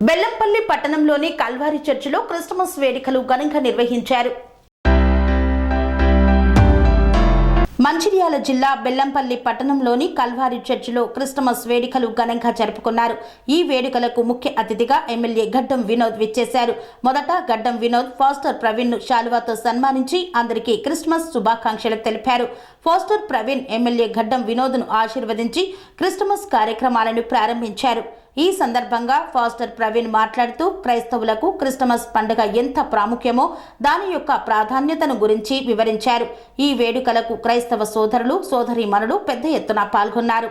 బెల్లంపల్లి పట్టణంలోని కల్వారి చర్చిలో క్రిస్టమస్ వేడుకలు ఘనంగా నిర్వహించారు. మంచిర్యాల జిల్లా బెల్లంపల్లి పట్టణంలోని కల్వారి చర్చిలో క్రిస్టమస్ వేడుకలు ఘనంగా జరుపుకున్నారు. ఈ వేడుకలకు ముఖ్య అతిథిగా ఎమ్మెల్యే గడ్డం వినోద్ విచ్చేశారు. మొదట గడ్డం వినోద్ ఫాస్టర్ ప్రవీణ్ను శాలువాతో సన్మానించి అందరికీ క్రిస్మస్ శుభాకాంక్షలు తెలిపారు. ఫాస్టర్ ప్రవీణ్ ఎమ్మెల్యే గడ్డం వినోద్ను ఆశీర్వదించి క్రిస్టమస్ కార్యక్రమాలను ప్రారంభించారు. ఈ సందర్భంగా ఫాస్టర్ ప్రవీణ్ మాట్లాడుతూ క్రైస్తవులకు క్రిస్టమస్ పండుగ ఎంత ప్రాముఖ్యమో దాని యొక్క ప్రాధాన్యతను గురించి వివరించారు. ఈ వేడుకలకు క్రైస్తవ సోదరులు సోదరీమణులు పెద్ద ఎత్తున పాల్గొన్నారు.